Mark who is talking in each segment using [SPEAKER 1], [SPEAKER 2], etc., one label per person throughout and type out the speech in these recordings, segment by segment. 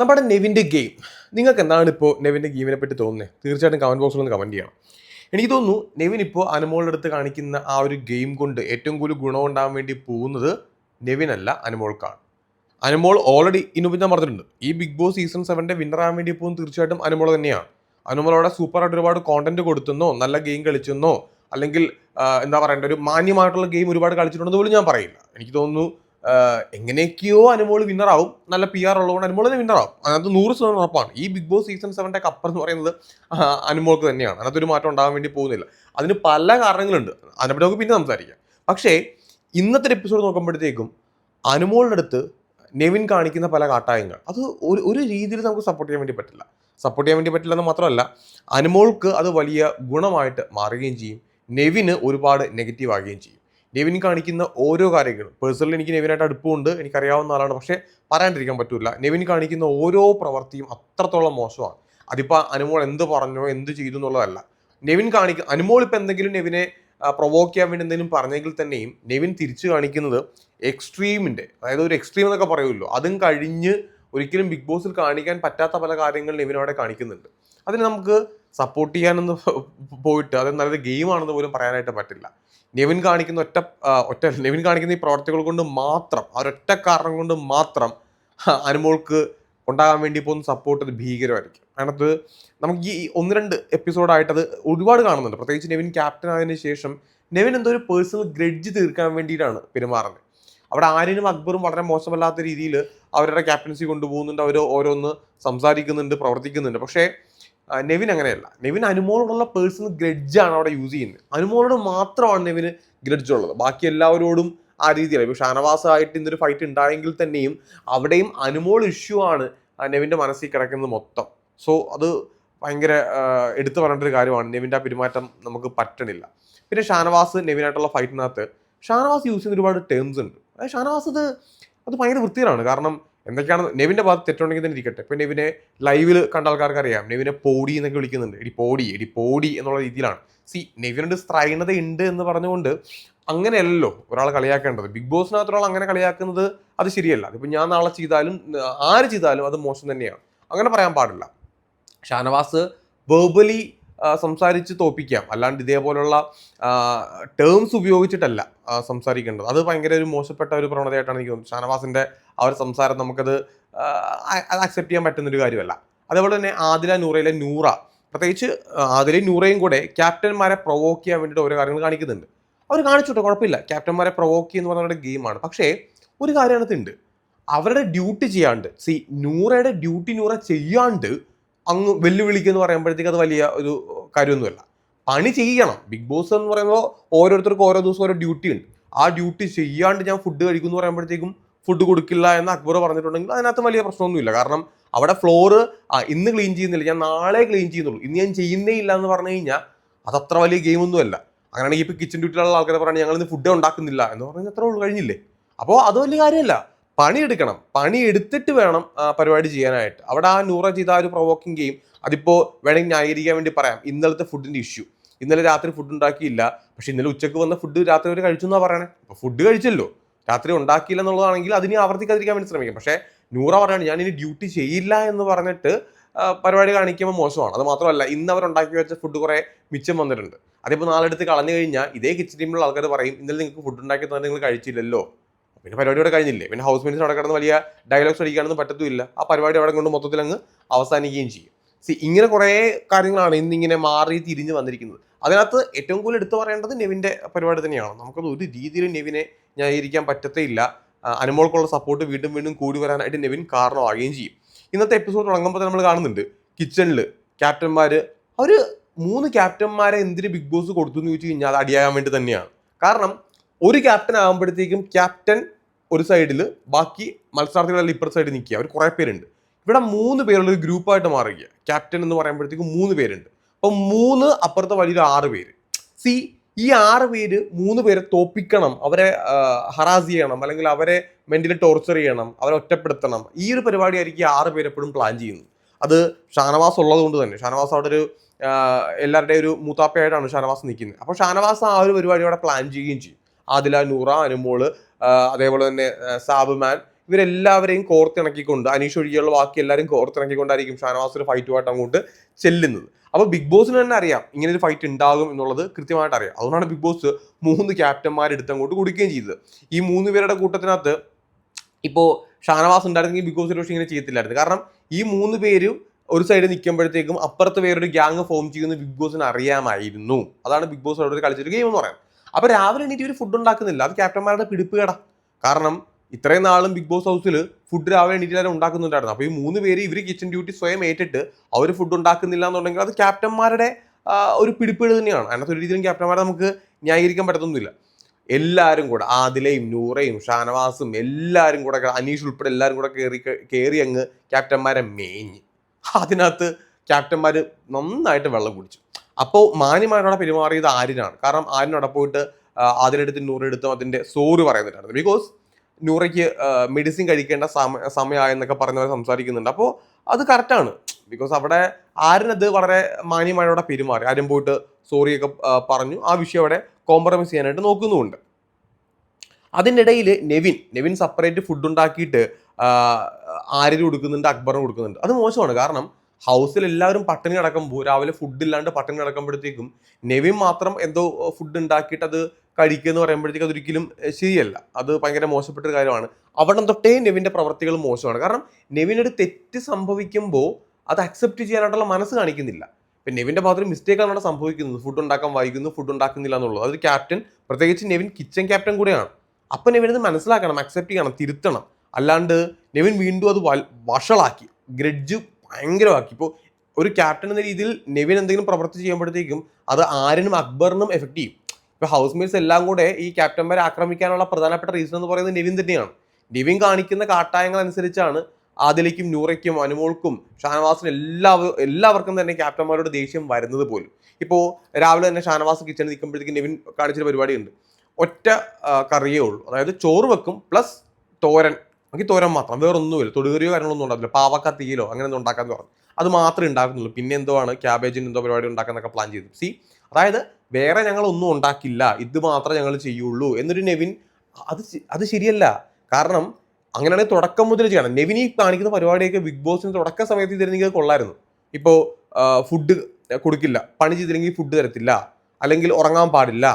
[SPEAKER 1] നമ്മുടെ നെവിന്റെ ഗെയിം. നിങ്ങൾക്ക് എന്താണ് ഇപ്പോൾ നെവിന്റെ ഗെയിമിനെ പറ്റി തോന്നുന്നത് തീർച്ചയായിട്ടും കമന്റ് ബോക്സിൽ ഒന്ന് കമന്റ് ചെയ്യണം. എനിക്ക് തോന്നുന്നു നെവിൻ ഇപ്പോൾ അനുമോളുടെ അടുത്ത് കാണിക്കുന്ന ആ ഒരു ഗെയിം കൊണ്ട് ഏറ്റവും കൂടുതൽ ഗുണം ഉണ്ടാകാൻ വേണ്ടി പോകുന്നത് നെവിനല്ല അനുമോൾക്കാണ്. അനുമോൾ ഓൾറെഡി ഇന്നുമ്പോൾ ഞാൻ പറഞ്ഞിട്ടുണ്ട് ഈ ബിഗ് ബോസ് സീസൺ സെവന്റെ വിന്നർ ആകാൻ വേണ്ടി പോകും തീർച്ചയായിട്ടും അനുമോൾ തന്നെയാണ്. അനുമോളോടെ സൂപ്പറായിട്ട് ഒരുപാട് കോണ്ടന്റ് കൊടുത്തെന്നോ നല്ല ഗെയിം കളിച്ചെന്നോ അല്ലെങ്കിൽ എന്താ പറയേണ്ട ഒരു മാന്യമായിട്ടുള്ള ഗെയിം ഒരുപാട് കളിച്ചിട്ടുണ്ടെന്ന് പോലും ഞാൻ പറയില്ല. എനിക്ക് തോന്നുന്നു എങ്ങനെയൊക്കെയോ അനുമോൾ വിന്നറാവും. നല്ല പി ആർ ഉള്ളതുകൊണ്ട് അനുമോൾ തന്നെ വിന്നറാവും. അതിനകത്ത് നൂറ് ശതമാനം ഉറപ്പാണ്. ഈ ബിഗ് ബോസ് സീസൺ സെവന്റെ കപ്പ് എന്ന് പറയുന്നത് അനുമോൾക്ക് തന്നെയാണ്. അതിനകത്ത് ഒരു മാറ്റം ഉണ്ടാകാൻ വേണ്ടി പോകുന്നില്ല. അതിന് പല കാരണങ്ങളുണ്ട്. അതിനെപ്പറ്റി നമുക്ക് പിന്നെ സംസാരിക്കാം. പക്ഷേ ഇന്നത്തെ എപ്പിസോഡ് നോക്കുമ്പോഴത്തേക്കും അനുമോളുടെ അടുത്ത് നെവിൻ കാണിക്കുന്ന പല കാട്ടായങ്ങൾ. അത് ഒരു ഒരു രീതിയിൽ നമുക്ക് സപ്പോർട്ട് ചെയ്യാൻ വേണ്ടി പറ്റില്ല. സപ്പോർട്ട് ചെയ്യാൻ വേണ്ടി പറ്റില്ല എന്ന് മാത്രമല്ല അനുമോൾക്ക് അത് വലിയ ഗുണമായിട്ട് മാറുകയും ചെയ്യും. നെവിന് ഒരുപാട് നെഗറ്റീവ് ആകുകയും ചെയ്യും. നെവിൻ കാണിക്കുന്ന ഓരോ കാര്യങ്ങളും. പേഴ്സണലി എനിക്ക് നെവിനായിട്ട് അടുപ്പമുണ്ട് എനിക്കറിയാവുന്ന ആളാണ്. പക്ഷേ പറയാണ്ടിരിക്കാൻ പറ്റില്ല നെവിൻ കാണിക്കുന്ന ഓരോ പ്രവൃത്തിയും അത്രത്തോളം മോശമാണ്. അതിപ്പോൾ അനുമോൾ എന്ത് പറഞ്ഞോ എന്ത് ചെയ്തു എന്നുള്ളതല്ല. നെവിൻ കാണിക്ക അനുമോൾ ഇപ്പം എന്തെങ്കിലും നെവിനെ പ്രൊവോക്ക് ചെയ്യാൻ വേണ്ടി എന്തെങ്കിലും പറഞ്ഞെങ്കിൽ തന്നെയും നെവിൻ തിരിച്ചു കാണിക്കുന്നത് എക്സ്ട്രീമിന്റെ അതായത് ഒരു എക്സ്ട്രീം എന്നൊക്കെ പറയുമല്ലോ. അതും കഴിഞ്ഞ് ഒരിക്കലും ബിഗ് ബോസിൽ കാണിക്കാൻ പറ്റാത്ത പല കാര്യങ്ങൾ നെവിൻ അവിടെ കാണിക്കുന്നുണ്ട്. അതിന് നമുക്ക് സപ്പോർട്ട് ചെയ്യാനൊന്ന് പോയിട്ട് അത് നല്ലൊരു ഗെയിമാണെന്ന് പോലും പറയാനായിട്ട് പറ്റില്ല. നെവിൻ കാണിക്കുന്ന ഒറ്റ ഒറ്റ നെവിൻ കാണിക്കുന്ന ഈ പ്രവർത്തികൾ കൊണ്ട് മാത്രം ആ ഒരൊറ്റ കാരണം കൊണ്ട് മാത്രം അനുമോൾക്ക് ഉണ്ടാകാൻ വേണ്ടി പോകുന്ന സപ്പോർട്ട് അത് ഭീകരമായിരിക്കും. അതിനകത്ത് നമുക്ക് ഈ ഒന്ന് രണ്ട് എപ്പിസോഡായിട്ട് അത് ഒരുപാട് കാണുന്നുണ്ട്. പ്രത്യേകിച്ച് നെവിൻ ക്യാപ്റ്റൻ ആയതിനു ശേഷം നെവിൻ എന്തോ ഒരു പേഴ്സണൽ ഗ്രഡ്ജ് തീർക്കാൻ വേണ്ടിയിട്ടാണ് പെരുമാറുന്നത്. അവിടെ ആര്യനും അക്ബറും വളരെ മോശമല്ലാത്ത രീതിയിൽ അവരുടെ ക്യാപ്റ്റൻസി കൊണ്ടുപോകുന്നുണ്ട്. അവർ ഓരോന്ന് സംസാരിക്കുന്നുണ്ട് പ്രവർത്തിക്കുന്നുണ്ട്. പക്ഷേ നെവിൻ അങ്ങനെയല്ല. നെവിൻ അനുമോളോടുള്ള പേഴ്സണൽ ഗ്രഡ്ജാണ് അവിടെ യൂസ് ചെയ്യുന്നത്. അനുമോളോട് മാത്രമാണ് നെവിന് ഗ്രഡ്ജ് ഉള്ളത്. ബാക്കി എല്ലാവരോടും ആ രീതിയിലാണ് ഇപ്പോൾ ഷാനവാസമായിട്ട് ഇന്നൊരു ഫൈറ്റ് ഉണ്ടായെങ്കിൽ തന്നെയും അവിടെയും അനുമോൾ ഇഷ്യൂ ആണ് നെവിന്റെ മനസ്സിൽ കിടക്കുന്നത് മൊത്തം. സോ അത് ഭയങ്കര എടുത്തു പറഞ്ഞിട്ടൊരു കാര്യമാണ്. നെവിന്റെ ആ പെരുമാറ്റം നമുക്ക് പറ്റണില്ല. പിന്നെ ഷാനവാസ് നെവിനായിട്ടുള്ള ഫൈറ്റിനകത്ത് ഷാനവാസ് യൂസ് ചെയ്യുന്ന ഒരുപാട് ടേംസ് ഉണ്ട്. ഷാനവാസ് അത് അത് ഭയങ്കര വൃത്തിയിലാണ് കാരണം എന്തൊക്കെയാണ് നെവിന്റെ ഭാഗത്ത് തെറ്റുണ്ടെങ്കിൽ തന്നെ ഇരിക്കട്ടെ. ഇപ്പം നെവിനെ ലൈവിൽ കണ്ട ആൾക്കാർക്ക് അറിയാം. നെവിനെ പോടി എന്നൊക്കെ വിളിക്കുന്നുണ്ട്. എടി പോടി എടി പോടി എന്നുള്ള രീതിയിലാണ്. സി നെവിനോട് സ്ത്രൈണത ഉണ്ട് എന്ന് പറഞ്ഞുകൊണ്ട് അങ്ങനെയല്ലല്ലോ ഒരാൾ കളിയാക്കേണ്ടത്. ബിഗ് ബോസിനകത്ത് ഒരാൾ അങ്ങനെ കളിയാക്കുന്നത് അത് ശരിയല്ല. അതിപ്പോൾ ഞാൻ നാളെ ചെയ്താലും ആര് ചെയ്താലും അത് മോശം തന്നെയാണ്. അങ്ങനെ പറയാൻ പാടില്ല. ഷാനവാസ് വേർബലി സംസാരിച്ച് തോപ്പിക്കാം. അല്ലാണ്ട് ഇതേപോലുള്ള ടേംസ് ഉപയോഗിച്ചിട്ടല്ല സംസാരിക്കേണ്ടത്. അത് ഭയങ്കര ഒരു മോശപ്പെട്ട ഒരു പ്രവണതയായിട്ടാണ് എനിക്ക് തോന്നുന്നത്. ഷാനവാസിന്റെ ആ ഒരു സംസാരം നമുക്കത് അക്സെപ്റ്റ് ചെയ്യാൻ പറ്റുന്നൊരു കാര്യമല്ല. അതേപോലെ തന്നെ ആദില നൂറയിലെ നൂറ. പ്രത്യേകിച്ച് ആദിലയും നൂറയും കൂടെ ക്യാപ്റ്റന്മാരെ പ്രൊവോക്ക് ചെയ്യാൻ വേണ്ടിയിട്ട് ഓരോ കാര്യങ്ങൾ കാണിക്കുന്നുണ്ട്. അവർ കാണിച്ചോട്ടെ കുഴപ്പമില്ല. ക്യാപ്റ്റന്മാരെ പ്രൊവോക്ക് ചെയ്യുന്ന പറഞ്ഞ ഗെയിമാണ് പക്ഷേ ഒരു കാര്യം അതിനകത്തുണ്ട് അവരുടെ ഡ്യൂട്ടി ചെയ്യാണ്ട് സി നൂറയുടെ ഡ്യൂട്ടി നൂറ ചെയ്യാണ്ട് അങ്ങ് വെല്ലുവിളിക്കുക എന്ന് പറയുമ്പോഴത്തേക്ക് അത് വലിയ ഒരു കാര്യമൊന്നുമല്ല. പണി ചെയ്യണം. ബിഗ് ബോസ് എന്ന് പറയുമ്പോൾ ഓരോരുത്തർക്കും ഓരോ ദിവസം ഓരോ ഡ്യൂട്ടി ഉണ്ട്. ആ ഡ്യൂട്ടി ചെയ്യാണ്ട് ഞാൻ ഫുഡ് കഴിക്കും എന്ന് പറയുമ്പോഴത്തേക്കും ഫുഡ് കൊടുക്കില്ല എന്ന് അക്ബർ പറഞ്ഞിട്ടുണ്ടെങ്കിൽ അതിനകത്ത് വലിയ പ്രശ്നമൊന്നുമില്ല. കാരണം അവിടെ ഫ്ലോറ് ആ ഇന്ന് ക്ലീൻ ചെയ്യുന്നില്ല. ഞാൻ നാളെ ക്ലീൻ ചെയ്യുന്നുള്ളൂ. ഇന്ന് ഞാൻ ചെയ്യുന്നേ ഇല്ല എന്ന് പറഞ്ഞു കഴിഞ്ഞാൽ അതത്ര വലിയ ഗെയിമൊന്നുമല്ല അങ്ങനെയാണെങ്കിൽ ഇപ്പോൾ കിച്ചൺ ഡ്യൂട്ടിയിലുള്ള ആൾക്കാരെ പറഞ്ഞാൽ ഞങ്ങൾ ഇന്ന് ഫുഡ് ഉണ്ടാക്കുന്നില്ല. എന്ന് പറഞ്ഞാൽ അത്രേ ഉള്ളു കഴിഞ്ഞില്ലേ? അപ്പോൾ അത് വലിയ കാര്യമല്ല. പണിയെടുക്കണം. പണിയെടുത്തിട്ട് വേണം ആ, പരിപാടി ചെയ്യാനായിട്ട്. അവിടെ ആ നൂറ ചെയ്ത ഒരു പ്രൊവോക്കിംഗ് ഗെയിം അതിപ്പോൾ വേണമെങ്കിൽ ന്യായീകരിക്കാൻ വേണ്ടി പറയാം. ഇന്നലത്തെ ഫുഡിന്റെ ഇഷ്യൂ ഇന്നലെ രാത്രി ഫുഡ് ഉണ്ടാക്കിയില്ല. പക്ഷെ ഇന്നലെ ഉച്ചയ്ക്ക് വന്ന ഫുഡ് രാത്രി വരെ കഴിച്ചു എന്നാണ് പറയണേ? അപ്പൊ ഫുഡ് കഴിച്ചല്ലോ. രാത്രി ഉണ്ടാക്കിയില്ല എന്നുള്ളതാണെങ്കിൽ അതിനെ ആവർത്തിക്കാതിരിക്കാൻ വേണ്ടി ശ്രമിക്കും. പക്ഷേ നൂറ പറയാണ് ഞാൻ ഇനി ഡ്യൂട്ടി ചെയ്യില്ല എന്ന് പറഞ്ഞിട്ട് പരിപാടി കാണിക്കുമ്പോൾ മോശമാണ്. അത് മാത്രമല്ല ഇന്ന് അവർ ഉണ്ടാക്കി വെച്ച ഫുഡ് കുറെ മിച്ചം വന്നിട്ടുണ്ട്. അതിപ്പോൾ നാളെ എടുത്ത് കളഞ്ഞു കഴിഞ്ഞാൽ ഇതേ കിച്ചൺ ടീമിലുള്ള ആൾക്കാർ പറയും ഇന്നലെ നിങ്ങൾക്ക് ഫുഡ് ഉണ്ടാക്കി തന്നെ നിങ്ങൾ കഴിച്ചില്ലല്ലോ. പിന്നെ പരിപാടി അവിടെ കഴിഞ്ഞില്ലേ? പിന്നെ ഹൗസ് മെയിൻസ് അവിടെ കിടന്ന് വലിയ ഡയലോഗ്സ് അടിക്കാനൊന്നും പറ്റത്തുമില്ല. ആ പരിപാടി അവിടെ കൊണ്ട് മൊത്തത്തിൽ അങ്ങ് അവസാനിക്കുകയും ചെയ്യും. സി ഇങ്ങനെ കുറേ കാര്യങ്ങളാണ് ഇന്നിങ്ങനെ മാറി തിരിഞ്ഞ് വന്നിരിക്കുന്നത്. അതിനകത്ത് ഏറ്റവും കൂടുതൽ എടുത്തു പറയേണ്ടത് നെവിന്റെ പരിപാടി തന്നെയാണ്. നമുക്കത് ഒരു രീതിയിലും നെവിനെ ന്യായീകരിക്കാൻ പറ്റത്തേ ഇല്ല അനുമോൾക്കുള്ള സപ്പോർട്ട് വീണ്ടും വീണ്ടും കൂടി വരാനായിട്ട് നെവിൻ കാരണമാകുകയും ചെയ്യും. ഇന്നത്തെ എപ്പിസോഡ് തുടങ്ങുമ്പോൾ നമ്മൾ കാണുന്നുണ്ട്. കിച്ചണിൽ ക്യാപ്റ്റന്മാർ അവർ മൂന്ന് ക്യാപ്റ്റന്മാരെ എന്തിന് ബിഗ് ബോസ് കൊടുത്തു എന്ന് ചോദിച്ചു കഴിഞ്ഞാൽ അത് അടിയാകാൻ വേണ്ടി തന്നെയാണ്. കാരണം ഒരു ക്യാപ്റ്റൻ ആകുമ്പോഴത്തേക്കും ക്യാപ്റ്റൻ ഒരു സൈഡിൽ ബാക്കി മത്സരാർത്ഥികളെല്ലാം ഇപ്പുറത്തെ സൈഡിൽ നിൽക്കുക. അവർ കുറേ പേരുണ്ട്. ഇവിടെ മൂന്ന് പേരുള്ള ഒരു ഗ്രൂപ്പായിട്ട് മാറുക. ക്യാപ്റ്റൻ എന്ന് പറയുമ്പോഴത്തേക്കും മൂന്ന് പേരുണ്ട്. അപ്പം മൂന്ന് അപ്പുറത്തെ വഴിയിൽ ആറ് പേര്. സി ഈ ആറ് പേര് മൂന്ന് പേരെ തോപ്പിക്കണം. അവരെ ഹറാസ് ചെയ്യണം. അല്ലെങ്കിൽ അവരെ മെന്റലി ടോർച്ചർ ചെയ്യണം. അവരെ ഒറ്റപ്പെടുത്തണം. ഈ ഒരു പരിപാടിയായിരിക്കും ഈ ആറ് പേരെപ്പോഴും പ്ലാൻ ചെയ്യുന്നത്. അത് ഷാനവാസ് ഉള്ളത് കൊണ്ട് തന്നെ. ഷാനവാസ് അവിടെ ഒരു എല്ലാവരുടെയും ഒരു മൂത്താപ്പയായിട്ടാണ് ഷാനവാസ് നിൽക്കുന്നത്. അപ്പോൾ ഷാനവാസ് ആ ഒരു പരിപാടി അവിടെ പ്ലാൻ ചെയ്യുകയും ചെയ്യും. ആദില നൂറ അനുമോൾ അതേപോലെ തന്നെ സാബുമാൻ ഇവരെല്ലാവരെയും കോർത്തിണക്കിക്കൊണ്ട് അനീഷ് ഒഴികെയുള്ള ബാക്കി എല്ലാവരും കോർത്തിണക്കിക്കൊണ്ടായിരിക്കും ഷാനവാസ് ഫൈറ്റുമായിട്ട് അങ്ങോട്ട് ചെല്ലുന്നത്. അപ്പോൾ ബിഗ് ബോസിന് തന്നെ അറിയാം ഇങ്ങനെ ഒരു ഫൈറ്റ് ഉണ്ടാകും എന്നുള്ളത് കൃത്യമായിട്ട് അറിയാം. അതുകൊണ്ടാണ് ബിഗ് ബോസ് മൂന്ന് ക്യാപ്റ്റന്മാരെടുത്ത് അങ്ങോട്ട് കൊടുക്കുകയും ചെയ്തത്. ഈ മൂന്ന് പേരുടെ കൂട്ടത്തിനകത്ത് ഇപ്പോൾ ഷാനവാസ് ഉണ്ടായിരുന്നെങ്കിൽ ബിഗ് ബോസ് പക്ഷേ ഇങ്ങനെ ചെയ്യത്തില്ലായിരുന്നു. കാരണം ഈ മൂന്ന് പേരും ഒരു സൈഡ് നിൽക്കുമ്പോഴത്തേക്കും അപ്പുറത്ത് വേറൊരു ഗ്യാങ് ഫോം ചെയ്യുന്ന ബിഗ് ബോസിന് അറിയാമായിരുന്നു. അതാണ് ബിഗ് ബോസ് അവിടെ കളിച്ചൊരു ഗെയിം എന്ന് പറയുന്നത്. അപ്പോൾ രാവിലെ എണീറ്റ് ഇവർ ഫുഡ് ഉണ്ടാക്കുന്നില്ല. അത് ക്യാപ്റ്റന്മാരുടെ പിടിപ്പ് കേടാ കാരണം ഇത്രയും നാളും ബിഗ് ബോസ് ഹൗസിൽ ഫുഡ് രാവിലെ എണീറ്റ് ഉണ്ടാക്കുന്നുണ്ടായിരുന്നു. അപ്പോൾ ഈ മൂന്ന് പേര് ഇവർ കിച്ചൺ ഡ്യൂട്ടി സ്വയം ഏറ്റിട്ട് അവർ ഫുഡ് ഉണ്ടാക്കുന്നില്ല എന്നുണ്ടെങ്കിൽ അത് ക്യാപ്റ്റന്മാരുടെ ഒരു പിടിപ്പേട് തന്നെയാണ്. അതിനകത്ത് ഒരു രീതിയിലും ക്യാപ്റ്റന്മാരെ നമുക്ക് ന്യായീകരിക്കാൻ പറ്റത്തൊന്നുമില്ല. എല്ലാവരും കൂടെ ആദിലയും നൂറയും ഷാനവാസും എല്ലാവരും കൂടെ അനീഷ് ഉൾപ്പെടെ എല്ലാവരും കൂടെ കയറി കയറി അങ്ങ് ക്യാപ്റ്റന്മാരെ മേഞ്ഞ്. അതിനകത്ത് ക്യാപ്റ്റന്മാർ നന്നായിട്ട് വെള്ളം കുടിച്ചു. അപ്പോൾ മാന്യമായിട്ടവിടെ പെരുമാറിയത് ആരിനാണ് കാരണം ആര്യനവിടെ പോയിട്ട് ആ, ആദിലെടുത്തും നൂറെടുത്തും അതിന്റെ സോറ് പറയുന്നുണ്ടായിരുന്നു. ബിക്കോസ് നൂറയ്ക്ക് മെഡിസിൻ കഴിക്കേണ്ട സമയ സമയമായെന്നൊക്കെ പറഞ്ഞവർ സംസാരിക്കുന്നുണ്ട്. അപ്പോൾ അത് കറക്റ്റാണ് ബിക്കോസ് അവിടെ ആരിനത് വളരെ മാന്യമായി അവിടെ പെരുമാറി. ആരും പോയിട്ട് സോറിയൊക്കെ പറഞ്ഞു. ആ വിഷയം അവിടെ കോംപ്രമൈസ് ചെയ്യാനായിട്ട് നോക്കുന്നുമുണ്ട്. അതിന്റെ ഇടയിൽ നെവിൻ നെവിൻ സെപ്പറേറ്റ് ഫുഡ് ഉണ്ടാക്കിയിട്ട് ആര്യന് കൊടുക്കുന്നുണ്ട് അക്ബറിന് കൊടുക്കുന്നുണ്ട്. അത് മോശമാണ്. കാരണം ഹൗസിൽ എല്ലാവരും പട്ടിണി കിടക്കുമ്പോൾ രാവിലെ ഫുഡ് ഇല്ലാണ്ട് പട്ടിണി കിടക്കുമ്പോഴത്തേക്കും നെവിൻ മാത്രം എന്തോ ഫുഡ് ഉണ്ടാക്കിയിട്ട് അത് കഴിക്കുക എന്ന് പറയുമ്പോഴത്തേക്ക് അതൊരിക്കലും ശരിയല്ല. അത് ഭയങ്കര മോശപ്പെട്ട ഒരു കാര്യമാണ്. അവിടെ തൊട്ടേ നെവിന്റെ പ്രവർത്തികൾ മോശമാണ്. കാരണം നെവിനൊരു തെറ്റ് സംഭവിക്കുമ്പോൾ അത് അക്സെപ്റ്റ് ചെയ്യാനായിട്ടുള്ള മനസ്സ് കാണിക്കുന്നില്ല. ഇപ്പം നെവിന്റെ ഭാഗത്ത് മിസ്റ്റേക്കാണ് അവിടെ സംഭവിക്കുന്നത്. ഫുഡ് ഉണ്ടാക്കാൻ വൈകുന്നു ഫുഡ് ഉണ്ടാക്കുന്നില്ല എന്നുള്ളത്. അതൊരു ക്യാപ്റ്റൻ പ്രത്യേകിച്ച് നെവിൻ കിച്ചൺ ക്യാപ്റ്റൻ കൂടെയാണ്. അപ്പം നെവിൻ അത് മനസ്സിലാക്കണം അക്സെപ്റ്റ് ചെയ്യണം തിരുത്തണം. അല്ലാണ്ട് നെവിൻ വീണ്ടും അത് വഷളാക്കി. ഗ്രഡ്ജ് ഭയങ്കരമാക്കി. ഇപ്പോൾ ഒരു ക്യാപ്റ്റൻ എന്ന രീതിയിൽ നെവിൻ എന്തെങ്കിലും പ്രവർത്തി ചെയ്യുമ്പോഴത്തേക്കും അത് ആരിനും അക്ബറിനും എഫക്റ്റ് ചെയ്യും. ഇപ്പോൾ ഹൗസ് മേറ്റ്സ് എല്ലാം കൂടെ ഈ ക്യാപ്റ്റന്മാരെ ആക്രമിക്കാനുള്ള പ്രധാനപ്പെട്ട റീസൺ എന്ന് പറയുന്നത് നെവിൻ തന്നെയാണ്. നെവിൻ കാണിക്കുന്ന കാട്ടായങ്ങൾ അനുസരിച്ചാണ് ആദിലയ്ക്കും നൂറയ്ക്കും അനുമോൾക്കും ഷാനവാസിനും എല്ലാ എല്ലാവർക്കും തന്നെ ക്യാപ്റ്റന്മാരോട് ദേഷ്യം വരുന്നത് പോലും. ഇപ്പോൾ രാവിലെ തന്നെ ഷാനവാസ് കിച്ചണിൽ നിൽക്കുമ്പോഴത്തേക്കും നെവിൻ കാണിച്ചൊരു പരിപാടിയുണ്ട്. ഒറ്റ കറിയേ ഉള്ളൂ. അതായത് ചോറ് വെക്കും പ്ലസ് തോരൻ. എനിക്ക് തോരൻ മാത്രം. വേറെ ഒന്നുമില്ല തൊടുകറിയോ കാര്യങ്ങളൊന്നും ഉണ്ടാവില്ല പാവക്ക അങ്ങനെ ഒന്നും ഉണ്ടാക്കാൻ പറഞ്ഞു. അത് മാത്രമേ ഉണ്ടാക്കുന്നുള്ളൂ. പിന്നെ എന്തോ ആണ് ക്യാബേജിന് എന്തോ പരിപാടി ഉണ്ടാക്കാന്നൊക്കെ പ്ലാൻ ചെയ്തു. സി അതായത് വേറെ ഞങ്ങൾ ഒന്നും ഉണ്ടാക്കില്ല. ഇത് മാത്രമേ ഞങ്ങൾ ചെയ്യുള്ളൂ എന്നൊരു നെവിൻ അത് അത് ശരിയല്ല. കാരണം അങ്ങനെയാണെങ്കിൽ തുടക്കം മുതൽ ചെയ്യണം. നെവിൻ ഈ കാണിക്കുന്ന പരിപാടിയൊക്കെ ബിഗ് ബോസിന് തുടക്ക സമയത്ത് ചെയ്തിരുന്നെങ്കിൽ കൊള്ളായിരുന്നു. ഇപ്പോൾ ഫുഡ് കൊടുക്കില്ല. പണി ചെയ്തില്ലെങ്കിൽ ഫുഡ് തരത്തില്ല. അല്ലെങ്കിൽ ഉറങ്ങാൻ പാടില്ല.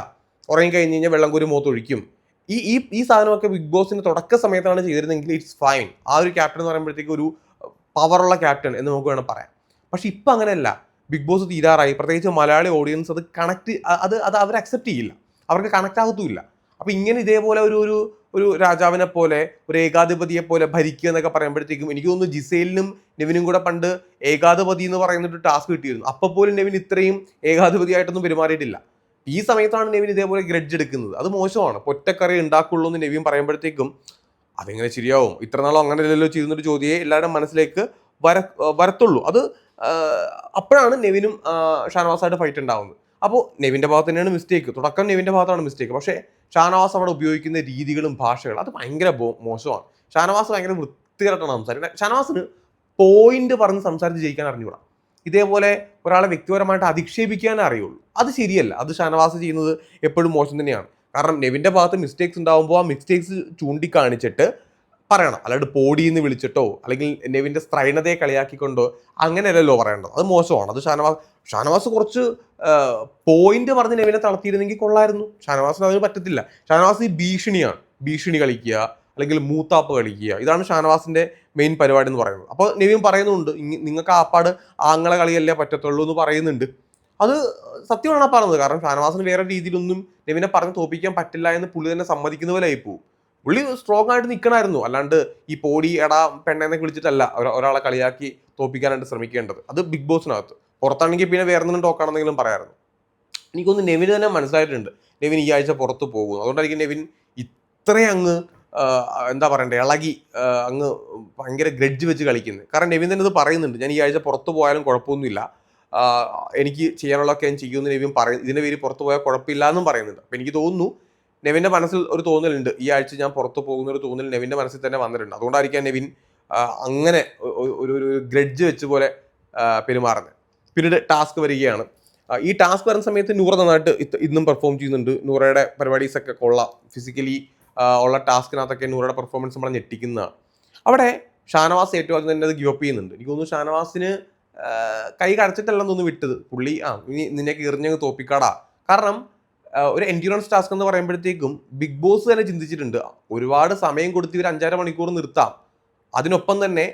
[SPEAKER 1] ഉറങ്ങി കഴിഞ്ഞ് കഴിഞ്ഞാൽ വെള്ളം കോരി മുഖത്തൊഴിക്കും ഈ ഈ ഈ സാധനമൊക്കെ ബിഗ് ബോസിന് തുടക്ക സമയത്താണ് ചെയ്തിരുന്നെങ്കിൽ ഇറ്റ്സ് ഫൈൻ ആ ഒരു ക്യാപ്റ്റൻ എന്ന് പറയുമ്പോഴത്തേക്ക് ഒരു പവറുള്ള ക്യാപ്റ്റൻ എന്ന് നമുക്ക് വേണം പറയാം പക്ഷെ ഇപ്പം അങ്ങനെയല്ല. ബിഗ് ബോസ് തീരാറായി. പ്രത്യേകിച്ച് മലയാളി ഓഡിയൻസ് അത് കണക്ട് അത് അത് അവർ അക്സെപ്റ്റ് ചെയ്യില്ല. അവർക്ക് കണക്ട് ആകത്തുമില്ല അപ്പോൾ ഇങ്ങനെ ഇതേപോലെ ഒരു ഒരു ഒരു രാജാവിനെ പോലെ ഒരു ഏകാധിപതിയെ പോലെ ഭരിക്കുക എന്നൊക്കെ പറയുമ്പോഴത്തേക്കും എനിക്ക് തോന്നുന്നു ജിസേലിനും നെവിനും കൂടെ പണ്ട് ഏകാധിപതി എന്ന് പറയുന്നൊരു ടാസ്ക് കിട്ടിയിരുന്നു. അപ്പോൾ പോലും നെവിൻ ഇത്രയും ഏകാധിപതിയായിട്ടൊന്നും പെരുമാറിയിട്ടില്ല. ഈ സമയത്താണ് നെവിൻ ഇതേപോലെ ഗ്രഡ്ജ് എടുക്കുന്നത്. അത് മോശമാണ്. പൊറ്റക്കറി ഉണ്ടാക്കുള്ളൂ എന്ന് നെവിൻ പറയുമ്പോഴത്തേക്കും അതെങ്ങനെ ശരിയാവും? ഇത്ര നാളും അങ്ങനെ അല്ലല്ലോ ചെയ്യുന്നൊരു ചോദ്യമേ എല്ലാവരുടെ മനസ്സിലേക്ക് വര വരത്തുള്ളൂ. അത് അപ്പോഴാണ് നെവിനും ഷാനവാസായിട്ട് ഫൈറ്റ് ഉണ്ടാവുന്നത്. അപ്പോൾ നെവിന്റെ ഭാഗത്ത് തന്നെയാണ് മിസ്റ്റേക്ക് തുടക്കം നെവിന്റെ ഭാഗത്താണ് മിസ്റ്റേക്ക് പക്ഷേ ഷാനവാസ് അവിടെ ഉപയോഗിക്കുന്ന രീതികളും ഭാഷകളും അത് ഭയങ്കര മോശമാണ്. ഷാനവാസ് ഭയങ്കര വൃത്തികരമായിട്ടാണ് സംസാരിക്കുന്നത് ഷാനവാസിന് പോയിന്റ് പറഞ്ഞ് സംസാരിച്ച് ജയിക്കാൻ അറിഞ്ഞൂടാ ഇതേപോലെ ഒരാളെ വ്യക്തിപരമായിട്ട് അധിക്ഷേപിക്കാനേ അറിയുള്ളൂ. അത് ശരിയല്ല. അത് ഷാനവാസ് ചെയ്യുന്നത് എപ്പോഴും മോശം തന്നെയാണ്. കാരണം നെവിന്റെ ഭാഗത്ത് മിസ്റ്റേക്സ് ഉണ്ടാകുമ്പോൾ ആ മിസ്റ്റേക്സ് ചൂണ്ടിക്കാണിച്ചിട്ട് പറയണം. അല്ലാണ്ട് പോടി എന്ന് വിളിച്ചിട്ടോ അല്ലെങ്കിൽ നെവിന്റെ സ്ത്രൈണതയെ കളിയാക്കിക്കൊണ്ടോ അങ്ങനെയല്ലല്ലോ പറയേണ്ടത്. അത് മോശമാണ്. അത് ഷാനവാസ് ഷാനവാസ് കുറച്ച് പോയിന്റ് പറഞ്ഞ് നെവിനെ തളർത്തിയിരുന്നെങ്കിൽ കൊള്ളായിരുന്നു. ഷാനവാസിന് അതിന് പറ്റത്തില്ല. ഷാനവാസ് ഈ ഭീഷണിയാണ്. ഭീഷണി കളിക്കുക അല്ലെങ്കിൽ മൂത്താപ്പ് കളിക്കുക. ഇതാണ് ഷാനവാസിന്റെ മെയിൻ പരിപാടി എന്ന് പറയുന്നത്. അപ്പോൾ നെവിൻ പറയുന്നുണ്ട് നിങ്ങൾക്ക് ആപ്പാട് ആങ്ങളെ കളിയല്ലേ പറ്റത്തുള്ളൂ എന്ന് പറയുന്നുണ്ട്. അത് സത്യമാണ് പറഞ്ഞത്? കാരണം ഷാനവാസിന് വേറെ രീതിയിലൊന്നും നെവിനെ പറഞ്ഞ് തോപ്പിക്കാൻ പറ്റില്ല എന്ന് പുള്ളി തന്നെ സമ്മതിക്കുന്ന പോലെ ആയിപ്പോവും പുള്ളി സ്ട്രോങ് ആയിട്ട് നിൽക്കണമായിരുന്നു അല്ലാണ്ട് ഈ പോടി എടാ പെണ്ണെന്നെ വിളിച്ചിട്ടല്ല ഒര- ഒരാളെ കളിയാക്കി തോപ്പിക്കാനായിട്ട് ശ്രമിക്കേണ്ടത്. അത് ബിഗ് ബോസിനകത്ത് പുറത്താണെങ്കിൽ പിന്നെ വേറെ എന്തെങ്കിലും ടോക്കാണെന്നെങ്കിലും പറയാമായിരുന്നു. എനിക്കൊന്ന് നെവിന് തന്നെ മനസ്സിലായിട്ടുണ്ട്. നെവിൻ ഈ ആഴ്ച പുറത്ത് പോകും. അതുകൊണ്ടായിരിക്കും നെവിൻ ഇത്രയും അങ്ങ് എന്താ പറയണ്ടേ ഇളകി അങ്ങ് ഭയങ്കര ഗ്രഡ്ജ് വെച്ച് കളിക്കുന്നത് കാരണം തന്നെ ഇത് പറയുന്നുണ്ട് ഞാൻ ഈ ആഴ്ച പുറത്തു പോയാലും കുഴപ്പമൊന്നുമില്ല. എനിക്ക് ചെയ്യാനുള്ളതൊക്കെ ഞാൻ ചെയ്യുമെന്ന് നെവിൻ പറയും. ഇതിന്റെ പേര് പുറത്തു പോയാൽ കുഴപ്പമില്ല എന്നും പറയുന്നുണ്ട്. അപ്പം എനിക്ക് തോന്നുന്നു നെവിന്റെ മനസ്സിൽ ഒരു തോന്നലുണ്ട്. ഈ ആഴ്ച ഞാൻ പുറത്തു പോകുന്ന ഒരു തോന്നൽ നെവിന്റെ മനസ്സിൽ തന്നെ വന്നിട്ടുണ്ട്. അതുകൊണ്ടായിരിക്കാം നെവിൻ അങ്ങനെ ഒരു ഒരു ഗ്രഡ്ജ് വെച്ച് പോലെ പെരുമാറുന്നത് പിന്നീട് ടാസ്ക് വരികയാണ്. ഈ ടാസ്ക് വരുന്ന സമയത്ത് നൂറ നന്നായിട്ട് ഇന്നും പെർഫോം ചെയ്യുന്നുണ്ട്. നൂറയുടെ പരിപാടീസൊക്കെ കൊള്ളാം. ഫിസിക്കലി ഉള്ള ടാസ്കിനകത്തൊക്കെ നൂറയുടെ പെർഫോമൻസ് നമ്മളെ ഞെട്ടിക്കുന്നതാണ് അവിടെ ഷാനവാസ് ഏറ്റവും ആദ്യം തന്നെ അത് ഗിവപ്പ് ചെയ്യുന്നുണ്ട്. എനിക്ക് തോന്നുന്നു ഷാനവാസിന് കൈ കടച്ചിട്ടല്ലെന്ന് തോന്നുന്നു വിട്ടത്. പുള്ളി ആ ഇനി നിന്നെ എറിഞ്ഞങ്ങ് തോപ്പിക്കാടാ. കാരണം ഒരു എൻഡ്യൂറൻസ് ടാസ്ക് എന്ന് പറയുമ്പോഴത്തേക്കും ബിഗ് ബോസ് തന്നെ ചിന്തിച്ചിട്ടുണ്ട്. ഒരുപാട് സമയം കൊടുത്ത് ഇവർ അഞ്ചര മണിക്കൂർ നിർത്താം. അതിനൊപ്പം തന്നെ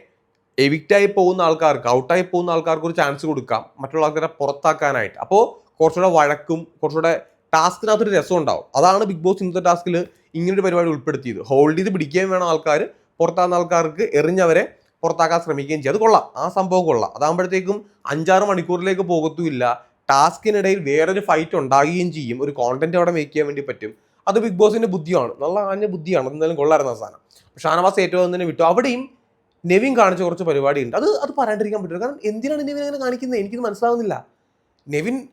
[SPEAKER 1] എവിക്റ്റായി പോകുന്ന ആൾക്കാർക്ക് ഔട്ടായി പോകുന്ന ആൾക്കാർക്ക് ഒരു ചാൻസ് കൊടുക്കാം. മറ്റുള്ള ആൾക്കാരെ പുറത്താക്കാനായിട്ട്. അപ്പോൾ കുറച്ചുകൂടെ വഴക്കും കുറച്ചുകൂടെ ടാസ്കിനകത്തൊരു രസം ഉണ്ടാവും അതാണ് ബിഗ് ബോസ് ഇന്നത്തെ ടാസ്കിൽ ഇങ്ങനൊരു പരിപാടി ഉൾപ്പെടുത്തിയത്. ഹോൾഡ് ചെയ്ത് പിടിക്കുകയും വേണം ആൾക്കാർ പുറത്താകുന്ന ആൾക്കാർക്ക് എറിഞ്ഞവരെ പുറത്താക്കാൻ ശ്രമിക്കുകയും ചെയ്യും. അത് കൊള്ളാം. ആ സംഭവം കൊള്ളാം. അതാകുമ്പോഴത്തേക്കും അഞ്ചാറ് മണിക്കൂറിലേക്ക് പോകത്തുമില്ല. ടാസ്കിനിടയിൽ വേറൊരു ഫൈറ്റ് ഉണ്ടാകുകയും ചെയ്യും. ഒരു കോണ്ടന്റ് അവിടെ മേക്ക് ചെയ്യാൻ വേണ്ടി പറ്റും. അത് ബിഗ് ബോസിന്റെ ബുദ്ധിയാണ്. നല്ല ആഞ്ഞ ബുദ്ധിയാണ്. എന്തായാലും കൊള്ളായിരുന്ന സാധനം. ഷാനവാസ് ഏറ്റവും തന്നെ വിട്ടു. അവിടെയും നെവിൻ കാണിച്ച കുറച്ച് പരിപാടി ഉണ്ട് അത് അത് പറയാണ്ടിരിക്കാൻ പറ്റില്ല. കാരണം എന്തിനാണ് നെവിൻ അങ്ങനെ കാണിക്കുന്നത്? എനിക്കിത് മനസ്സിലാവുന്നില്ല. നെവിൻ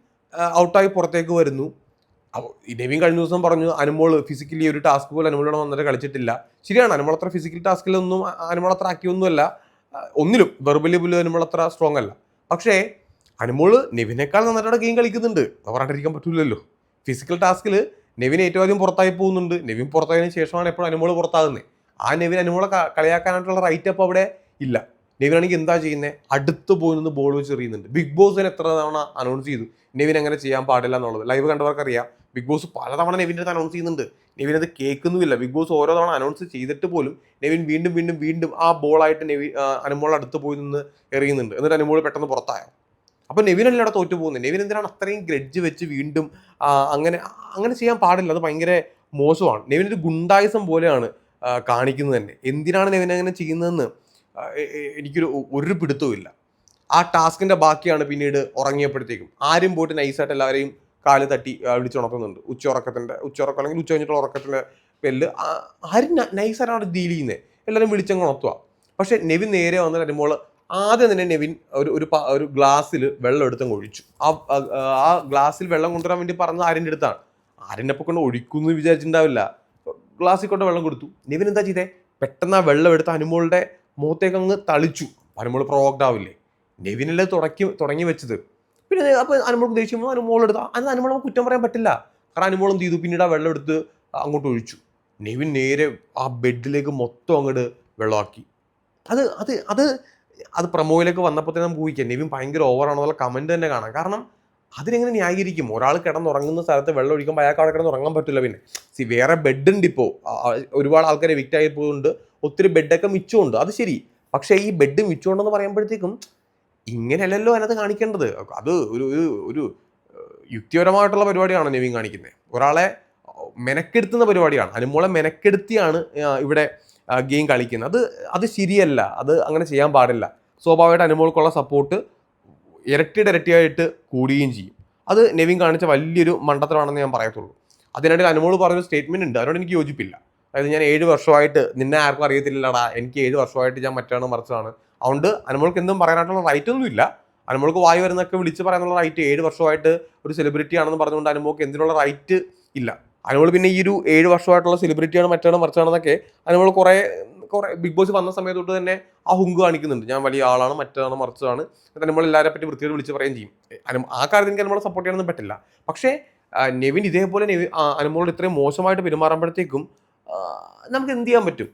[SPEAKER 1] ഔട്ടായി പുറത്തേക്ക് വരുന്നു. നെവിൻ കഴിഞ്ഞ ദിവസം പറഞ്ഞു അനുമോൾ ഫിസിക്കലി ഒരു ടാസ്ക് പോലും അനുമോളോട് വന്നിട്ട് കളിച്ചിട്ടില്ല. ശരിയാണ് അനുമോൾ അത്ര ഫിസിക്കൽ ടാസ്കിലൊന്നും അനുമോൾ അത്ര ഒന്നുമല്ല. ഒന്നിലും വെർബലി പോലും അനുമോൾ അത്ര സ്ട്രോങ് അല്ല. പക്ഷേ അനുമോൾ നെവിനേക്കാൾ നന്നായിട്ട് ഗെയിം കളിക്കുന്നുണ്ട്. അത് പറഞ്ഞിരിക്കാൻ പറ്റില്ലല്ലോ ഫിസിക്കൽ ടാസ്കിൽ നെവിൻ ഏറ്റവും ആദ്യം പുറത്തായി പോകുന്നുണ്ട്. നെവിൻ പുറത്തായതിനു ശേഷമാണ് എപ്പോഴും അനുമോൾ പുറത്താകുന്നത്. ആ നെവിൻ അനുമോളെ കളിയാക്കാനായിട്ടുള്ള റൈറ്റ് അപ്പ് അവിടെ ഇല്ല. നെവിനാണെങ്കിൽ എന്താ ചെയ്യുന്നത് അടുത്ത് പോയി നിന്ന് ബോൾ വെച്ച് എറിയുന്നുണ്ട്. ബിഗ് ബോസിന് എത്ര തവണ അനൗൺസ് ചെയ്തു? നെവിൻ അങ്ങനെ ചെയ്യാൻ പാടില്ല എന്നുള്ളത്. ലൈവ് കണ്ടവർക്ക് അറിയാം ബിഗ് ബോസ് പലതവണ നെവിന്റെ അടുത്ത് അനൗൺസ് ചെയ്യുന്നുണ്ട്. നെവിൻ അത് കേൾക്കുന്നുമില്ല. ബിഗ് ബോസ് ഓരോ തവണ അനൗൺസ് ചെയ്തിട്ട് പോലും നെവിൻ വീണ്ടും വീണ്ടും വീണ്ടും ആ ബോളായിട്ട് നെവി അനുമോൾ അടുത്ത് പോയി നിന്ന് എറിയുന്നുണ്ട്. എന്നിട്ട് അനുമോൾ പെട്ടെന്ന് പുറത്തായോ? അപ്പോൾ നെവിൻ അവിടെ തോറ്റു പോകുന്നത് നെവിൻ എന്തിനാണ് അത്രയും ഗ്രഡ്ജ് വെച്ച് വീണ്ടും അങ്ങനെ അങ്ങനെ ചെയ്യാൻ പാടില്ല. അത് ഭയങ്കര മോശമാണ്. നെവിൻ ഒരു ഗുണ്ടായുസം പോലെയാണ് കാണിക്കുന്നത് തന്നെ. എന്തിനാണ് നെവിൻ അങ്ങനെ ചെയ്യുന്നതെന്ന് എനിക്കൊരു ഒരു പിടുത്തവും ആ ടാസ്കിന്റെ ബാക്കിയാണ് പിന്നീട് ഉറങ്ങിയപ്പോഴത്തേക്കും. ആരും പോയിട്ട് നൈസായിട്ട് എല്ലാവരെയും കാൽ തട്ടി വിളിച്ചുണർത്തുന്നുണ്ട് ഉച്ച ഉറക്കത്തിന്റെ ഉച്ച ഉറക്കം അല്ലെങ്കിൽ ഉച്ച കഴിഞ്ഞിട്ടുള്ള ഉറക്കത്തിന്റെ പേരിൽ ആരും നൈസായിട്ടാണ് ഡീൽ ചെയ്യുന്നത് എല്ലാവരും വിളിച്ചങ്ങ് ഉണർത്തുക. പക്ഷേ നെവിൻ നേരെ വന്ന് വരുമ്പോൾ ആദ്യം തന്നെ നെവിൻ ഒരു ഒരു ഒരു ഗ്ലാസ്സിൽ വെള്ളം എടുത്തങ്ങ് ഒഴിച്ചു. ആ ആ- ഗ്ലാസ്സിൽ വെള്ളം കൊണ്ടുവരാൻ വേണ്ടി പറഞ്ഞത് ആരിന്റെ അടുത്താണ്. ആരിന്റെ അപ്പം കൊണ്ട് ഒഴിക്കുമെന്ന് വിചാരിച്ചിട്ടുണ്ടാവില്ല. ഗ്ലാസ്സിൽ കൊണ്ട് വെള്ളം കൊടുത്തു. നെവിൻ എന്താ ചെയ്തേ? പെട്ടെന്ന് ആ വെള്ളം എടുത്ത് അനുമോളുടെ മുഖത്തേക്ക് അങ്ങ് തളിച്ചു. അനുമോൾ പ്രൊവോക്ഡ് ആവില്ലേ? നെവിനല്ലേ തുടക്കി തുടങ്ങി വെച്ചത്. പിന്നെ അപ്പോൾ അനുമോൾ ദേഷ്യം അനുമോൾ എടുത്ത് അത് അനുമോൾ നമുക്ക് കുറ്റം പറയാൻ പറ്റില്ല. കാരണം അനുമോൾ എന്ത് ചെയ്തു? പിന്നീട് ആ വെള്ളം എടുത്ത് അങ്ങോട്ട് ഒഴിച്ചു. നെവിൻ നേരെ ആ ബെഡിലേക്ക് മൊത്തം അങ്ങോട്ട് വെള്ളമാക്കി. അത് അത് അത് അത് പ്രമോയിലേക്ക് വന്നപ്പോൾ തന്നെ നമുക്ക് ഊഹിക്കാം. നെവിൻ ഭയങ്കര ഓവറാണെന്നുള്ള കമന്റ് തന്നെ കാണാം. കാരണം അതിനെങ്ങനെ ന്യായീകരിക്കും? ഒരാൾ കിടന്നുറങ്ങുന്ന സ്ഥലത്ത് വെള്ളം ഒഴിക്കുമ്പോൾ അയാൾക്ക് അവിടെ കിടന്ന് ഉറങ്ങാൻ പറ്റില്ല പിന്നെ. സി വേറെ ബെഡ് ഉണ്ട് ഇപ്പോൾ ഒരുപാട് ആൾക്കാരെ വിക്റ്റായി ആയി പോയിട്ടുണ്ട് ഒത്തിരി ബെഡൊക്കെ മിച്ചമുണ്ട്. അത് ശരി. പക്ഷേ ഈ ബെഡ് മിച്ചമുണ്ടെന്ന് പറയുമ്പോഴത്തേക്കും ഇങ്ങനെയല്ലല്ലോ അതിനകത്ത് കാണിക്കേണ്ടത്. അത് ഒരു ഒരു യുക്തിപരമായിട്ടുള്ള പരിപാടിയാണ് നെവിൻ കാണിക്കുന്നത്. ഒരാളെ മെനക്കെടുത്തുന്ന പരിപാടിയാണ്. അനുമോളെ മെനക്കെടുത്തിയാണ് ഇവിടെ ഗെയിം കളിക്കുന്നത്. അത് അത് ശരിയല്ല. അത് അങ്ങനെ ചെയ്യാൻ പാടില്ല. സ്വാഭാവികമായിട്ട് അനുമോൾക്കുള്ള സപ്പോർട്ട് ഇരട്ടിയുടെ ഇരട്ടിയായിട്ട് കൂടുകയും ചെയ്യും. അത് നെവിൻ കാണിച്ച വലിയൊരു മണ്ടത്തരമാണെന്ന് ഞാൻ പറയത്തുള്ളൂ. അതിനിടയിൽ അനുമോൾ പറഞ്ഞൊരു സ്റ്റേറ്റ്മെന്റ് ഉണ്ട്. അതിനോട് എനിക്ക് യോജിപ്പില്ല. അതായത് ഞാൻ ഏഴ് വർഷമായിട്ട് നിന്നെ ആർക്കും അറിയത്തില്ലടാ എനിക്ക് ഏഴ് വർഷമായിട്ട് ഞാൻ മറ്റാണ് മറിച്ചതാണ്. അതുകൊണ്ട് അനുമോൾക്ക് എന്തും പറയാനായിട്ടുള്ള റൈറ്റ് ഒന്നുമില്ല അനുമോൾക്ക് വായി വരുന്നൊക്കെ വിളിച്ച് പറയാനുള്ള റൈറ്റ് ഏഴ് വർഷമായിട്ട് ഒരു സെലിബ്രിറ്റി ആണെന്ന് പറഞ്ഞുകൊണ്ട് അനുമോൾക്ക് എന്തിനുള്ള റൈറ്റ് ഇല്ല. അനുമോൾ പിന്നെ ഈ ഒരു ഏഴ് വർഷമായിട്ടുള്ള സെലിബ്രിറ്റിയാണ് മറ്റാണ് മറിച്ചാണെന്നൊക്കെ അനുമോൾ കുറേ കുറേ ബിഗ് ബോസ് വന്ന സമയത്ത് തൊട്ട് തന്നെ ആ ഹുങ്ക് കാണിക്കുന്നുണ്ട്. ഞാൻ വലിയ ആളാണ് മറ്റാണ് മറിച്ചതാണ്. എന്നിട്ട് അനുമോൾ എല്ലാവരെ പറ്റി വൃത്തിയോട് വിളിച്ച് പറയുകയും ചെയ്യും. ആ കാര്യത്തിൽ എനിക്ക് അനുമോളെ സപ്പോർട്ട് ചെയ്യാനൊന്നും പറ്റില്ല. പക്ഷേ നെവിൻ ഇതേപോലെ നെവിൻ അനുമോളോട് ഇത്രയും മോശമായിട്ട് പെരുമാറുമ്പോഴത്തേക്കും നമുക്ക് എന്ത് ചെയ്യാൻ പറ്റും?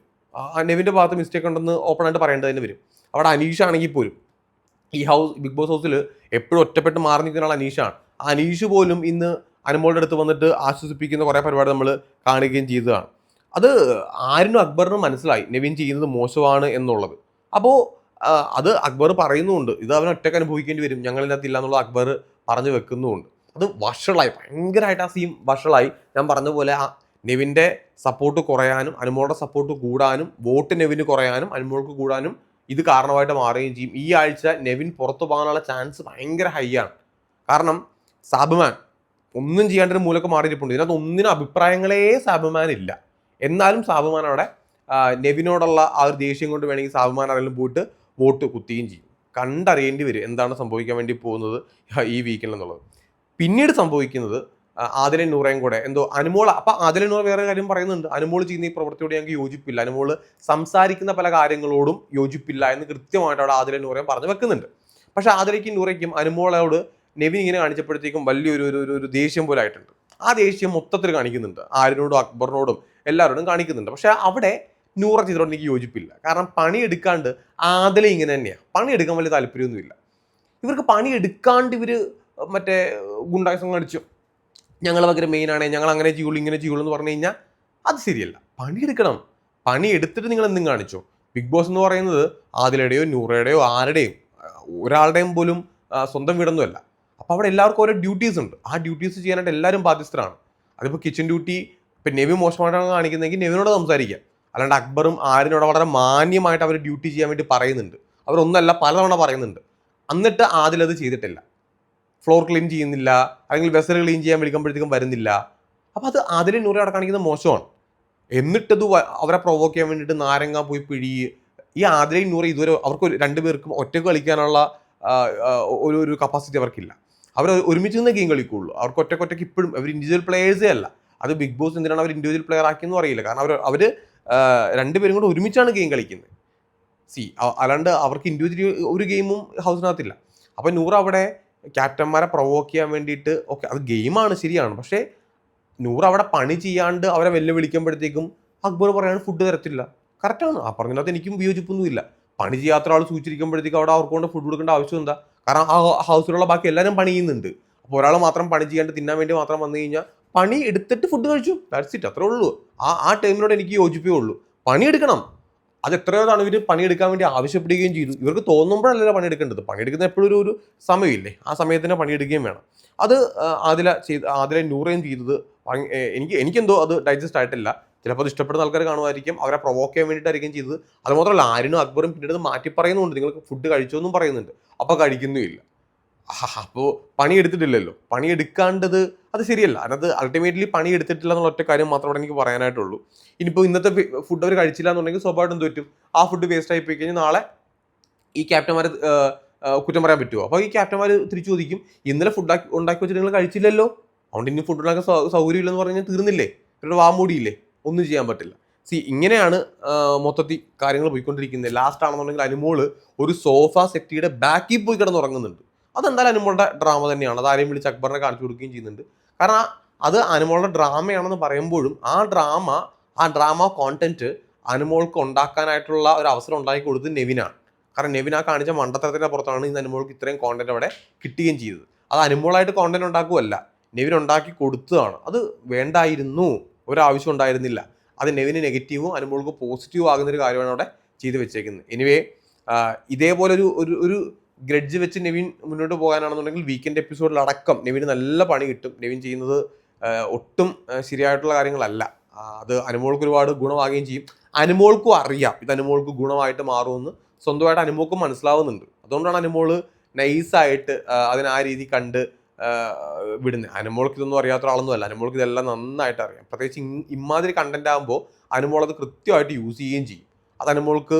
[SPEAKER 1] നെവിന്റെ ഭാഗത്ത് മിസ്റ്റേക്ക് ഉണ്ടെന്ന് ഓപ്പൺ ആയിട്ട് പറയേണ്ടത് തന്നെ വരും. അവിടെ അനീഷ് ആണെങ്കിൽ പോലും ഈ ഹൗസ് ബിഗ് ബോസ് ഹൗസിൽ എപ്പോഴും ഒറ്റപ്പെട്ട് മാറി നിൽക്കുന്ന ആൾ അനീഷാണ്. ആ അനീഷ് പോലും ഇന്ന് അനുമോളുടെ അടുത്ത് വന്നിട്ട് ആശ്വസിപ്പിക്കുന്ന കുറേ പരിപാടി നമ്മൾ കാണുകയും ചെയ്തതാണ്. അത് ആരിനും അക്ബറിനും മനസ്സിലായി നെവിൻ ചെയ്യുന്നത് മോശമാണ് എന്നുള്ളത്. അപ്പോൾ അത് അക്ബർ പറയുന്നുമുണ്ട്. ഇത് അവൻ ഒറ്റയ്ക്ക് അനുഭവിക്കേണ്ടി വരും. ഞങ്ങളിതിനകത്ത് ഇല്ല എന്നുള്ളത് അക്ബർ പറഞ്ഞു വെക്കുന്നുമുണ്ട്. അത് വഷളായി. ഭയങ്കരമായിട്ട് ആ സീം വഷളായി. ഞാൻ പറഞ്ഞ പോലെ ആ നെവിന്റെ സപ്പോർട്ട് കുറയാനും അനുമോളുടെ സപ്പോർട്ട് കൂടാനും വോട്ട് നെവിന് കുറയാനും അനുമോൾക്ക് കൂടാനും ഇത് കാരണമായിട്ട് മാറുകയും ചെയ്യും. ഈ ആഴ്ച നെവിൻ പുറത്തു പോകാനുള്ള ചാൻസ് ഭയങ്കര ഹൈ ആണ്. കാരണം സാബുമാൻ ഒന്നും ചെയ്യാണ്ട് ഒരു മൂലക്ക് മാറിയിരിപ്പുണ്ട്. ഇതിനകത്ത് ഒന്നിനും അഭിപ്രായങ്ങളേ സാബുമാൻ ഇല്ല. എന്നാലും സാബുമാൻ അവിടെ നെവിനോടുള്ള ആ ഒരു ദേഷ്യം കൊണ്ട് വേണമെങ്കിൽ സാബുമാൻ ആരെങ്കിലും പോയിട്ട് വോട്ട് കുത്തുകയും ചെയ്യും. കണ്ടറിയേണ്ടി വരും എന്താണ് സംഭവിക്കാൻ വേണ്ടി പോകുന്നത് ഈ വീക്കിൽ എന്നുള്ളത്. പിന്നീട് സംഭവിക്കുന്നത് ആ, ആദിലെ നൂറേയും കൂടെ. എന്തോ അനുമോൾ അപ്പൊ ആദിലൻ നൂറ് വേറെ കാര്യം പറയുന്നുണ്ട്. അനുമോൾ ചെയ്യുന്ന ഈ പ്രവൃത്തിയോട് ഞങ്ങൾക്ക് യോജിപ്പില്ല. അനുമോൾ സംസാരിക്കുന്ന പല കാര്യങ്ങളോടും യോജിപ്പില്ല എന്ന് കൃത്യമായിട്ട് അവിടെ ആദിലൻ നൂറയും പറഞ്ഞു വെക്കുന്നുണ്ട്. പക്ഷെ ആദിലേക്കും നൂറയ്ക്കും അനുമോളോട് നെവിൻ ഇങ്ങനെ കാണിച്ചപ്പോഴത്തേക്കും വലിയൊരു ഒരു ഒരു- ദേഷ്യം പോലെ ആയിട്ടുണ്ട്. ആ ദേഷ്യം മൊത്തത്തിൽ കാണിക്കുന്നുണ്ട്. ആരിനോടും അക്ബറിനോടും എല്ലാവരോടും കാണിക്കുന്നുണ്ട്. പക്ഷെ അവിടെ നൂറ ചെയ്തോട് എനിക്ക് യോജിപ്പില്ല. കാരണം പണി എടുക്കാണ്ട് ആദല ഇങ്ങനെ തന്നെയാണ് പണി എടുക്കാൻ വലിയ താല്പര്യമൊന്നുമില്ല. ഇവർക്ക് പണി എടുക്കാണ്ട് ഇവർ മറ്റേ ഗുണ്ടായസം കാണിച്ചു ഞങ്ങൾ ഭയങ്കര മെയിൻ ആണേ. ഞങ്ങൾ അങ്ങനെ ചെയ്യുള്ളൂ ഇങ്ങനെ ചെയ്യുള്ളൂ എന്ന് പറഞ്ഞു കഴിഞ്ഞാൽ അത് ശരിയല്ല. പണിയെടുക്കണം. പണി എടുത്തിട്ട് നിങ്ങൾ എന്തും കാണിച്ചോ. ബിഗ് ബോസ് എന്ന് പറയുന്നത് ആദിലയുടെയോ നൂറയുടെയോ ആരുടെയും ഒരാളുടെയും പോലും സ്വന്തം വീടൊന്നുമല്ല അപ്പോൾ അവിടെ എല്ലാവർക്കും ഓരോ ഡ്യൂട്ടീസ് ഉണ്ട്. ആ ഡ്യൂട്ടീസ് ചെയ്യാനായിട്ട് എല്ലാവരും ബാധ്യസ്ഥരാണ്. അതിപ്പോൾ കിച്ചൺ ഡ്യൂട്ടി ഇപ്പം നെവി മോശമായിട്ടാണ് കാണിക്കുന്നതെങ്കിൽ നെവിനോട് സംസാരിക്കാം. അല്ലാണ്ട് അക്ബറും ആരിനോട് വളരെ മാന്യമായിട്ട് അവർ ഡ്യൂട്ടി ചെയ്യാൻ വേണ്ടി പറയുന്നുണ്ട്. അവരൊന്നല്ല പലതവണ പറയുന്നുണ്ട്. എന്നിട്ട് ആദിൽ അത് ചെയ്തിട്ടില്ല. ഫ്ലോർ ക്ലീൻ ചെയ്യുന്നില്ല അല്ലെങ്കിൽ വെസൽ ക്ലീൻ ചെയ്യാൻ വിളിക്കുമ്പോഴത്തേക്കും വരുന്നില്ല. അപ്പോൾ അത് ആദിലെ നൂറ് അവിടെ കാണിക്കുന്നത് മോശമാണ്. എന്നിട്ടത് അവരെ പ്രൊവോക്ക് ചെയ്യാൻ വേണ്ടിയിട്ട് നാരങ്ങ പോയി പിഴി. ഈ ആദിലെയും നൂറ് ഇതുവരെ അവർക്ക് രണ്ടുപേർക്കും ഒറ്റയ്ക്ക് കളിക്കാനുള്ള ഒരു ഒരു കപ്പാസിറ്റി അവർക്കില്ല. അവർ ഒരുമിച്ച് നിന്ന് ഗെയിം കളിക്കുള്ളൂ. അവർക്ക് ഒറ്റക്കൊറ്റയ്ക്ക് ഇപ്പോഴും അവർ ഇൻഡിവിജ്വൽ പ്ലേയേഴ്സേ അല്ല. അത് ബിഗ് ബോസ് എന്തിനാണ് അവർ ഇൻഡിവിജ്വൽ പ്ലെയർ ആക്കിയെന്ന് അറിയില്ല. കാരണം അവർ അവർ രണ്ടുപേരും കൂടെ ഒരുമിച്ചാണ് ഗെയിം കളിക്കുന്നത്. സി അല്ലാണ്ട് അവർക്ക് ഇൻഡിവിജ്വലി ഒരു ഗെയിമും ഹൗസിനകത്തില്ല അപ്പോൾ നൂറ് അവിടെ ക്യാപ്റ്റന്മാരെ പ്രൊവോക്ക് ചെയ്യാൻ വേണ്ടിയിട്ട് ഓക്കെ അത് ഗെയിമാണ് ശരിയാണ്. പക്ഷേ നൂറ് അവിടെ പണി ചെയ്യാണ്ട് അവരെ വെല്ലുവിളിക്കുമ്പോഴത്തേക്കും അക്ബർ പറയാണ് ഫുഡ് തരത്തില്ല. കറക്റ്റാണ് ആ പറഞ്ഞതിനകത്ത് എനിക്കും വിയോജിപ്പൊന്നുമില്ല. പണി ചെയ്യാത്ത ആൾ സൂചിച്ചിരിക്കുമ്പോഴത്തേക്കും അവിടെ അവർക്ക് കൊണ്ട് ഫുഡ് കൊടുക്കേണ്ട ആവശ്യം എന്താ? കാരണം ആ ഹൗസിലുള്ള ബാക്കി എല്ലാവരും പണി ചെയ്യുന്നുണ്ട്. അപ്പോൾ ഒരാൾ മാത്രം പണി ചെയ്യാണ്ട് തിന്നാൻ വേണ്ടി മാത്രം വന്നു കഴിഞ്ഞാൽ പണി എടുത്തിട്ട് ഫുഡ് കഴിച്ചു. ദാറ്റ്സ് ഇറ്റ് അത്രേ ഉള്ളൂ. ആ ആ ടൈമിനോട് എനിക്ക് യോജിപ്പേ ഉള്ളൂ. പണിയെടുക്കണം അത് എത്രയോ തവണ ഇവർ പണിയെടുക്കാൻ വേണ്ടി ആവശ്യപ്പെടുകയും ചെയ്തു. ഇവർക്ക് തോന്നുമ്പോഴല്ലല്ലോ പണിയെടുക്കേണ്ടത്? പണിയെടുക്കുന്ന എപ്പോഴും ഒരു സമയമില്ലേ? ആ സമയത്തിന് പണിയെടുക്കുകയും വേണം. അത് ആദില ചെയ്ത് ആദില നൂറേം ചെയ്തത് എനിക്ക് എനിക്കെന്തോ അത് ഡൈജസ്റ്റ് ആയിട്ടില്ല. ചിലപ്പോൾ അത് ഇഷ്ടപ്പെടുന്ന ആൾക്കാർ കാണുമായിരിക്കും. അവരെ പ്രൊവോക്ക് ചെയ്യാൻ വേണ്ടിയിട്ടായിരിക്കും ചെയ്തത്. അത് മാത്രമല്ല ആരിനും അക്ബറും പിന്നീട് മാറ്റി പറയുന്നുണ്ട് നിങ്ങൾക്ക് ഫുഡ് കഴിച്ചോ എന്നും പറയുന്നുണ്ട്. അപ്പോൾ കഴിക്കുന്നുമില്ല. അപ്പോൾ പണിയെടുത്തിട്ടില്ലല്ലോ. പണിയെടുക്കാണ്ടത് അത് ശരിയല്ല. അതിനകത്ത് അൾട്ടിമേറ്റ്ലി പണി എടുത്തിട്ടില്ല എന്നുള്ള ഒറ്റ കാര്യം മാത്രമേ എനിക്ക് പറയാനായിട്ടുള്ളൂ. ഇനിയിപ്പോൾ ഇന്നത്തെ ഫുഡ് അവർ കഴിച്ചില്ല എന്നുണ്ടെങ്കിൽ സ്വാഭാവികം തോറ്റും ആ ഫുഡ് വേസ്റ്റ് ആയി പോയി നാളെ ഈ ക്യാപ്റ്റന്മാർ കുറ്റം പറയാൻ പറ്റുമോ അപ്പോൾ ഈ ക്യാപ്റ്റന്മാർ തിരിച്ചു ചോദിക്കും ഇന്നലെ ഫുഡ് ഉണ്ടാക്കി വെച്ചിട്ട് നിങ്ങൾ കഴിച്ചില്ലല്ലോ? അതുകൊണ്ട് ഇനി ഫുഡ് ഉണ്ടാക്കാൻ സൗകര്യമില്ലെന്ന് പറഞ്ഞാൽ തീർന്നില്ലേ? ഇവരുടെ വാമൂടിയില്ലേ ഒന്നും ചെയ്യാൻ പറ്റില്ല. സി ഇങ്ങനെയാണ് മൊത്തത്തിൽ കാര്യങ്ങൾ പോയിക്കൊണ്ടിരിക്കുന്നത്. ലാസ്റ്റ് ആണെന്നുണ്ടെങ്കിൽ അനുമോൾ ഒരു സോഫ സെറ്റിയുടെ ബാക്കിൽ പോയി കിടന്നുറങ്ങുന്നുണ്ട്. അതെന്തായാലും അനുമോളുടെ ഡ്രാമ തന്നെയാണ്. അത് ആരെയും വിളിച്ച് അക്ബറിനെ കാണിച്ചു കൊടുക്കുകയും ചെയ്യുന്നുണ്ട്. കാരണം അത് അനുമോളുടെ ഡ്രാമയാണെന്ന് പറയുമ്പോഴും ആ ഡ്രാമ ആ ഡ്രാമ കോണ്ടന്റ് അനുമോൾക്ക് ഉണ്ടാക്കാനായിട്ടുള്ള ഒരു അവസരം ഉണ്ടാക്കി കൊടുത്തത് നെവിനാണ്. കാരണം നെവിൻ ആ കാണിച്ച മണ്ടത്തരത്തിന്റെ പുറത്താണ് ഇന്ന് അനുമോൾക്ക് ഇത്രയും കോണ്ടന്റ് അവിടെ കിട്ടുകയും ചെയ്തത്. അത് അനുമോളായിട്ട് കോണ്ടന്റ് ഉണ്ടാക്കുകയല്ല. നെവിൻ ഉണ്ടാക്കി കൊടുത്തതാണ്. അത് വേണ്ടായിരുന്നു. ഒരാവശ്യം ഉണ്ടായിരുന്നില്ല. അത് നെവിന് നെഗറ്റീവും അനുമോൾക്ക് പോസിറ്റീവും ആകുന്ന ഒരു കാര്യമാണ് അവിടെ ചെയ്തു വെച്ചേക്കുന്നത്. എനിവേ ഇതേപോലെ ഒരു ഒരു ഗ്രഡ്ജ് വെച്ച് നെവിൻ മുന്നോട്ട് പോകാനാണെന്നുണ്ടെങ്കിൽ വീക്കെൻഡ് എപ്പിസോഡിൽ അടക്കം നെവിന് നല്ല പണി കിട്ടും. നെവിൻ ചെയ്യുന്നത് ഒട്ടും ശരിയായിട്ടുള്ള കാര്യങ്ങളല്ല. അത് അനുമോൾക്ക് ഒരുപാട് ഗുണമാകുകയും ചെയ്യും. അനുമോൾക്കും അറിയാം. ഇത് അനുമോൾക്ക് ഗുണമായിട്ട് മാറുമെന്ന് സ്വന്തമായിട്ട് അനുമോൾക്കും മനസ്സിലാവുന്നുണ്ട്. അതുകൊണ്ടാണ് അനുമോൾ നൈസായിട്ട് അതിനെ ആ രീതി കണ്ട് വിടുന്നത് അനുമോൾക്ക് ഇതൊന്നും അറിയാത്ത ഒരാളൊന്നും അല്ല. അനുമോൾക്ക് ഇതെല്ലാം നന്നായിട്ട് അറിയാം. പ്രത്യേകിച്ച് ഇമാതിരി കണ്ടന്റ് ആകുമ്പോൾ അനുമോൾ അത് കൃത്യമായിട്ട് യൂസ് ചെയ്യുകയും ചെയ്യും. അത് അനുമോൾക്ക്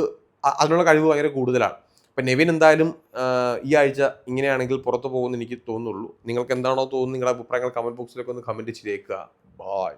[SPEAKER 1] അതിനുള്ള കഴിവ് ഭയങ്കര കൂടുതലാണ്. ഇപ്പം നെവിൻ എന്തായാലും ഈ ആഴ്ച ഇങ്ങനെയാണെങ്കിൽ പുറത്തു പോകുമെന്ന് എനിക്ക് തോന്നുന്നുള്ളൂ. നിങ്ങൾക്ക് എന്താണോ തോന്നുന്നത് നിങ്ങളുടെ അഭിപ്രായങ്ങൾ കമന്റ് ബോക്സിലൊക്കെ ഒന്ന് കമന്റ് ചെയ്തേക്കുക. ബായ്